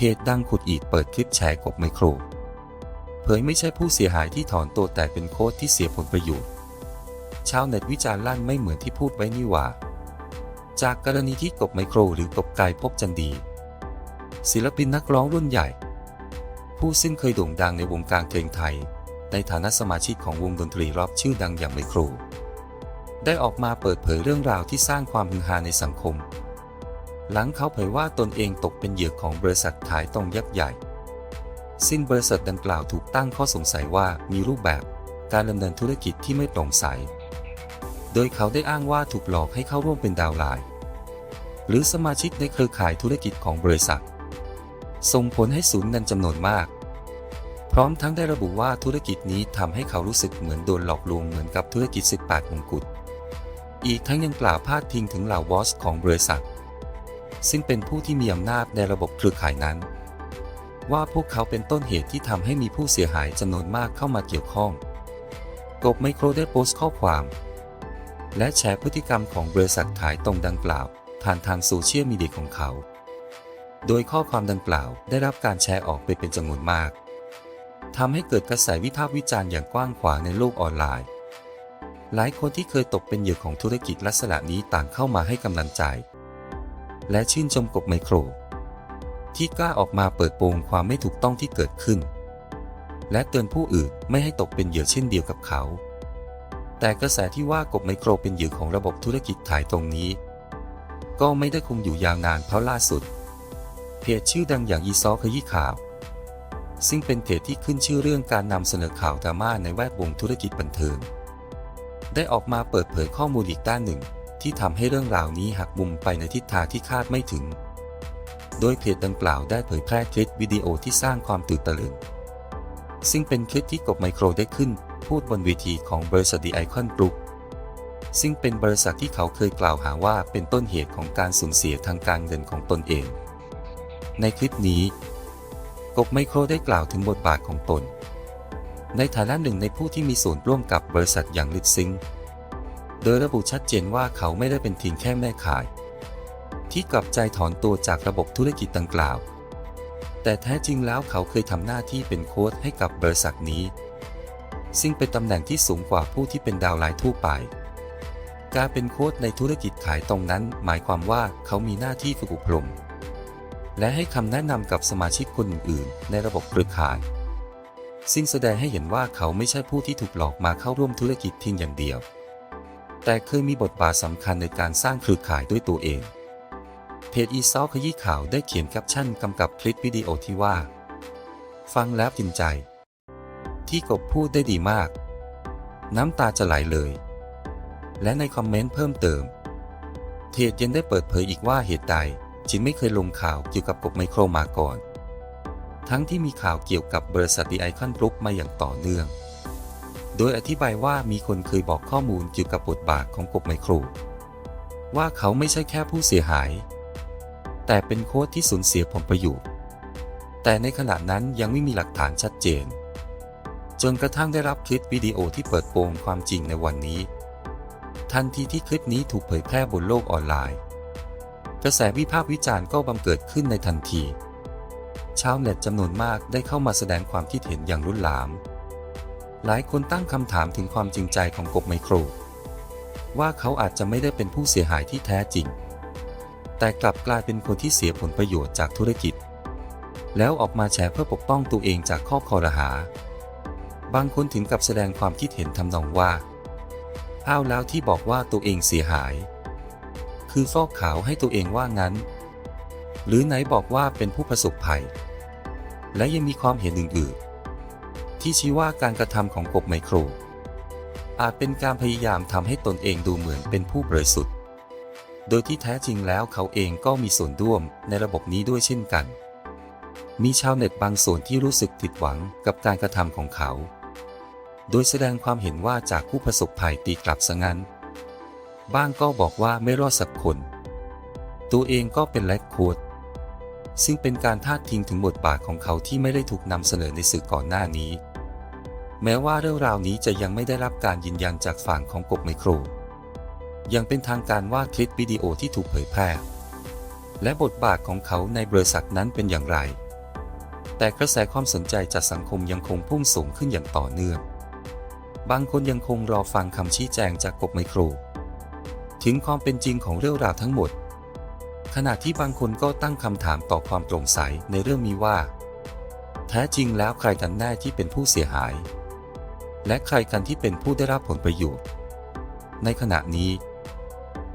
เพจดังขุดอีกเปิดคลิปแชร์กบไมโคร เผยไม่ใช่ผู้เสียหายที่ถอนตัวแต่เป็นโค้ดที่เสียผลประโยชน์ชาวเน็ตวิจารณ์ลั่นไม่เหมือนที่พูดไว้นี่หว่า จากกรณีที่กบไมโครหรือกบกายพบจันดี ศิลปินนักร้องรุ่นใหญ่ ผู้ซึ่งเคยโด่งดังในวงการเพลงไทย ในฐานะสมาชิกของวงดนตรีร็อกชื่อดังอย่างไมโคร ได้ออกมาเปิดเผยเรื่องราวที่สร้างความฮือฮาในสังคม หลังเขาเผยว่าตนเองตกเป็นเหยื่อของบริษัทขายตรงยักษ์ใหญ่ ซึ่งบริษัทดังกล่าวถูกตั้งข้อสงสัยว่ามีรูปแบบการดำเนินธุรกิจที่ไม่โปร่งใส โดยเขาได้อ้างว่าถูกหลอกให้เข้าร่วมเป็นดาวไลน์ หรือสมาชิกในเครือข่ายธุรกิจของบริษัท ส่งผลให้สูญเงินจำนวนมาก พร้อมทั้งได้ระบุว่าธุรกิจนี้ทำให้เขารู้สึกเหมือนโดนหลอกลวงเหมือนกับธุรกิจ 18 มงกุฎ อีกทั้งยังกล่าวพาดพิงถึงเหล่าบอสของบริษัท ซึ่งเป็นผู้ที่มีอำนาจในระบบเครือข่ายนั้น ว่าพวกเขาเป็นต้นเหตุที่ทำให้มีผู้เสียหายจำนวนมากเข้ามาเกี่ยวข้องกบไมโครได้โพสต์ข้อความ และแชร์พฤติกรรมของบริษัทขายตรงดังกล่าวผ่านทางโซเชียลมีเดียของเขา โดยข้อความดังกล่าวได้รับการแชร์ออกไปเป็นจำนวนมากทำให้เกิดกระแสวิพากษ์วิจารณ์อย่างกว้างขวางในโลกออนไลน์ หลายคนที่เคยตกเป็นเหยื่อของธุรกิจลักษณะนี้ต่างเข้ามาให้กำลังใจ และชื่นชมกบไมโคร ที่กล้าออกมาเปิดโปงความไม่ถูกต้องที่เกิดขึ้น และเตือนผู้อื่นไม่ให้ตกเป็นเหยื่อเช่นเดียวกับเขา แต่กระแสที่ว่ากบไมโครเป็นเหยื่อของระบบธุรกิจขายตรงนี้ ก็ไม่ได้คงอยู่ยาวนานเพราะล่าสุด เพจชื่อดังอย่างอีซอขยี้ข่าวซึ่งเป็นเพจที่ขึ้นชื่อเรื่องการนำเสนอข่าวดราม่าในแวดวงธุรกิจบันเทิง ได้ออกมาเปิดเผยข้อมูลอีกด้านหนึ่ง ที่ทำให้เรื่องราวนี้หักมุมไปในทิศทางที่คาดไม่ถึง โดยเพจดังกล่าวได้เผยแพร่คลิปวิดีโอที่สร้างความตื่นตะลึง ซึ่งเป็นคลิปที่กบไมโครได้ขึ้น พูดบนเวทีของบริษัทดีไอคอนกรุ๊ปซึ่งเป็นบริษัทที่เขาเคยกล่าวหาว่าเป็นต้นเหตุของการสูญเสียทางการเงินของตนเอง ในคลิปนี้ กบไมโครได้กล่าวถึงบทบาทของตน ในฐานะหนึ่งในผู้ที่มีส่วนร่วมกับบริษัทอย่างลิทซิง โดยระบุชัดเจนว่าเขาไม่ได้เป็นเพียงแค่แม่ขาย ที่กลับใจถอนตัวจากระบบธุรกิจดังกล่าว แต่แท้จริงแล้วเขาเคยทำหน้าที่เป็นโค้ชให้กับบริษัทนี้ ซึ่งเป็นตำแหน่งที่สูงกว่าผู้ที่เป็นดาวไลน์ทั่วไป การเป็นโค้ชในธุรกิจขายตรงนั้น หมายความว่าเขามีหน้าที่ฝึกอบรมและให้คำแนะนำกับสมาชิกคนอื่นๆ ในระบบเครือข่าย ซึ่งแสดงให้เห็นว่าเขาไม่ใช่ผู้ที่ถูกหลอกมาเข้าร่วมธุรกิจเพียงอย่างเดียว แต่เคยมีบทบาทสำคัญในการสร้างเครือข่ายด้วยตัวเอง เพจอีซอขยี้ข่าวได้เขียนแคปชั่นกำกับคลิปวิดีโอที่ว่า ฟังแล้วกินใจ ที่กบพูดได้ดีมาก น้ำตาจะไหลเลย และในคอมเมนต์เพิ่มเติมเพจยังได้เปิดเผยอีกว่าเหตุใดจึงไม่เคยลงข่าวเกี่ยวกับกบไมโครมาก่อน ทั้งที่มีข่าวเกี่ยวกับบริษัทดีไอคอนกรุ๊ปมาอย่างต่อเนื่อง โดยอธิบายว่ามีคนเคยบอกข้อมูลเกี่ยวกับบทบาทของกบไมโคร ว่าเขาไม่ใช่แค่ผู้เสียหาย แต่เป็นโค้ชที่สูญเสียผลประโยชน์แต่ในขณะนั้นยังไม่มีหลักฐานชัดเจน จนกระทั่งได้รับคลิปวิดีโอที่เปิดโปงความจริงในวันนี้ ทันทีที่คลิปนี้ถูกเผยแพร่บนโลกออนไลน์ กระแสวิพากษ์วิจารณ์ก็บังเกิดขึ้นในทันที ชาวเน็ตจำนวนมากได้เข้ามาแสดงความคิดเห็นอย่างรุนแรง หลายคนตั้งคำถามถึงความจริงใจของกบไมโคร ว่าเขาอาจจะไม่ได้เป็นผู้เสียหายที่แท้จริง แต่กลับกลายเป็นคนที่เสียผลประโยชน์จากธุรกิจ แล้วออกมาแฉเพื่อปกป้องตัวเองจากข้อคอรหา บางคนถึงกับแสดงความคิดเห็นทำนองว่าอ้าวแล้วที่บอกว่าตัวเองเสียหาย คือฟอกขาวให้ตัวเองว่างั้น หรือไหนบอกว่าเป็นผู้ประสบภัย และยังมีความเห็นอื่นๆ ที่ชี้ว่าการกระทำของกบไมโคร อาจเป็นการพยายามทำให้ตนเองดูเหมือนเป็นผู้บริสุทธิ์ โดยที่แท้จริงแล้วเขาเองก็มีส่วนร่วมในระบบนี้ด้วยเช่นกัน มีชาวเน็ตบางส่วนที่รู้สึกผิดหวังกับการกระทำของเขา โดยแสดงความเห็นว่าจากผู้ประสบภัยตีกลับซะงั้น บ้างก็บอกว่าไม่รอดสักคน ตัวเองก็เป็นแลกโคดซึ่งเป็นการทาดทิ้งถึงบทบาทของเขาที่ไม่ได้ถูกนำเสนอในสื่อก่อนหน้านี้ แม้ว่าเรื่องราวนี้จะยังไม่ได้รับการยืนยันจากฝั่งของกบไมโคร ยังเป็นทางการว่าคลิปวิดีโอที่ถูกเผยแพร่ และบทบาทของเขาในบริษัทนั้นเป็นอย่างไร แต่กระแสความสนใจจากสังคมยังคงพุ่งสูงขึ้นอย่างต่อเนื่อง บางคนยังคงรอฟังคำชี้แจงจากกบไมโคร ถึงความเป็นจริงของเรื่องราวทั้งหมด ขณะที่บางคนก็ตั้งคำถามต่อความโปร่งใสในเรื่องนี้ว่า แท้จริงแล้วใครกันแน่ที่เป็นผู้เสียหาย และใครกันที่เป็นผู้ได้รับผลประโยชน์ ในขณะนี้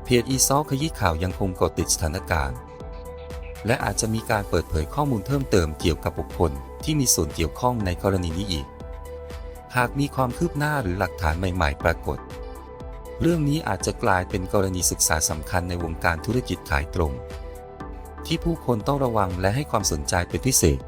เพจอีซอขยี้ข่าวยังคงเกาะติดสถานการณ์ และอาจจะมีการเปิดเผยข้อมูลเพิ่มเติมเกี่ยวกับบุคคลที่มีส่วนเกี่ยวข้องในกรณีนี้อีก หากมีความคืบหน้าหรือหลักฐานใหม่ ๆ ปรากฏ เรื่องนี้อาจจะกลายเป็นกรณีศึกษาสำคัญในวงการธุรกิจขายตรง ที่ผู้คนต้องระวังและให้ความสนใจเป็นพิเศษ